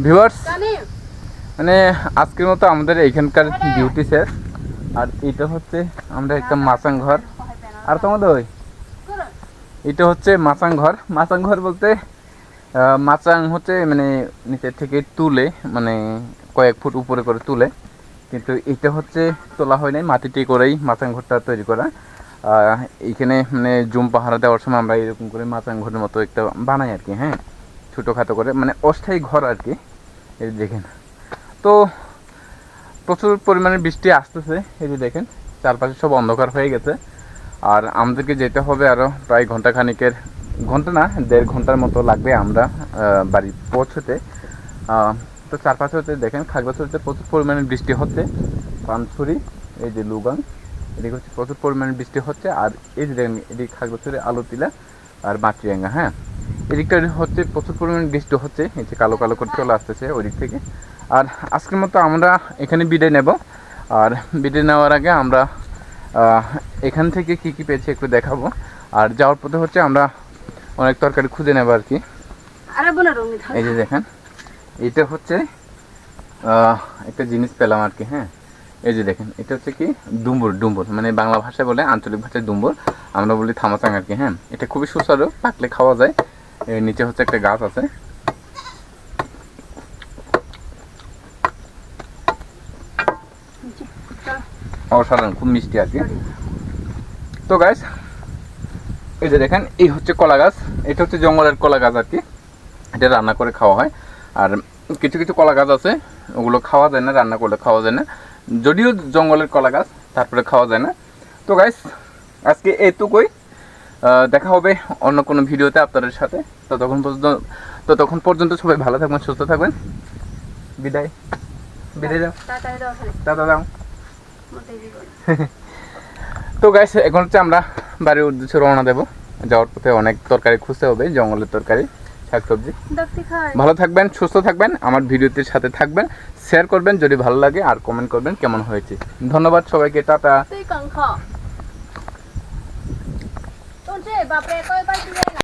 Viewers মানে আজকের মতো আমাদের এইখানকার ডিউটি শেষ আর এটা হচ্ছে আমরা একটা মাচাং ঘর। আর তোমাদের ওই? এটা হচ্ছে মাচাং ঘর। মাচাং ঘর বলতে মাচাং হচ্ছে মানে নিচের থেকে তুলে মানে কয়েক ফুট উপরে করে তুলে। কিন্তু এটা হচ্ছে তোলা হয় নাই মাটিটি করেই মাচাং ঘরটা তৈরি করা। এইখানে মানে জুম পাহারা দেওয়ার সময় আমরা এরকম করে মাচাং ঘরের মতো একটা বানাই আর কি হ্যাঁ। ছোটোখাটো করে মানে অস্থায়ী ঘর আর কি। এই দেখেন। তো প্রচুর পরিমাণে বৃষ্টি আসতেছে, এই যে দেখেন। চারপাশে সব অন্ধকার হয়ে গেছে। আর আমাদেরকে যেতে হবে আরও প্রায় ঘণ্টা খানিকের ঘণ্টা না, দেড় ঘণ্টার মতো লাগবে আমরা বাড়ি পৌঁছতে। তো চারপাশে হচ্ছে দেখেন, খাগড়াছড়িতে প্রচুর পরিমাণে বৃষ্টি হচ্ছে। পানছুরি এই যে লুগাং, এদিকে হচ্ছে প্রচুর পরিমাণে বৃষ্টি হচ্ছে। আর এই যে দেখেন, এদিকে খাগড়াছড়ি আলুতিলা আর মাতৃয়াঙ্গা হ্যাঁ? এদিকটা হচ্ছে প্রচুর পরিমাণে বৃষ্টি হচ্ছে এই যে কালো কালো করে চলে আসতেছে ওই দিক থেকে। আর আজকের মতো আমরা এখানে বিদায় নেব। আর বিদায় নেওয়ার আগে আমরা এখান থেকে কি কি পেয়েছি একটু দেখাবো। আর যাওয়ার পথে হচ্ছে আমরা অনেক তরকারি খুঁজে নেব আর কি। এই যে দেখেন এটা হচ্ছে আহ, একটা জিনিস পেলাম আর কি হ্যাঁ। এই যে দেখেন এটা হচ্ছে কি ডুম্বুর ডুম্বুর মানে বাংলা ভাষায় বলে আঞ্চলিক ভাষায় ডুম্বুর। আমরা বলি থামাচাং আর কি হ্যাঁ। এটা খুবই সুস্বাদু পাকলে খাওয়া যায়। এর নিচে হচ্ছে একটা গাছ আছে। অসাধারণ, খুব মিষ্টি আর কি। তো গাছ এই যে দেখেন, এই হচ্ছে কলা গাছ। এটা হচ্ছে জঙ্গলের কলা গাছ আর কি। এটা রান্না করে খাওয়া হয়। আর কিছু কিছু কলা গাছ আছে, ওগুলো খাওয়া যায় না, রান্না করলে খাওয়া যায় না। যদিও জঙ্গলের কলা গাছ, তারপরে খাওয়া যায় না। তো গাইস আজকে এটুকুই। দেখা হবে অন্য কোনো ভিডিওতে আপনাদের সাথে। ততক্ষণ পর্যন্ত ততক্ষণ পর্যন্ত সবাই ভালো থাকবেন সুস্থ থাকবেন। বিদায়। বিদায় দাও। খালি দাও। তো গাইস এখন হচ্ছে আমরা বাড়ির উদ্দেশ্যে রওনা দেবো। যাওয়ার পথে অনেক তরকারি খুঁজতে হবে জঙ্গলের তরকারি শাকসবজি। ভালো থাকবেন সুস্থ থাকবেন আমার ভিডিওটির সাথে থাকবেন শেয়ার করবেন যদি ভালো লাগে আর কমেন্ট করবেন কেমন হয়েছে। ধন্যবাদ সবাইকে টাটা। 对港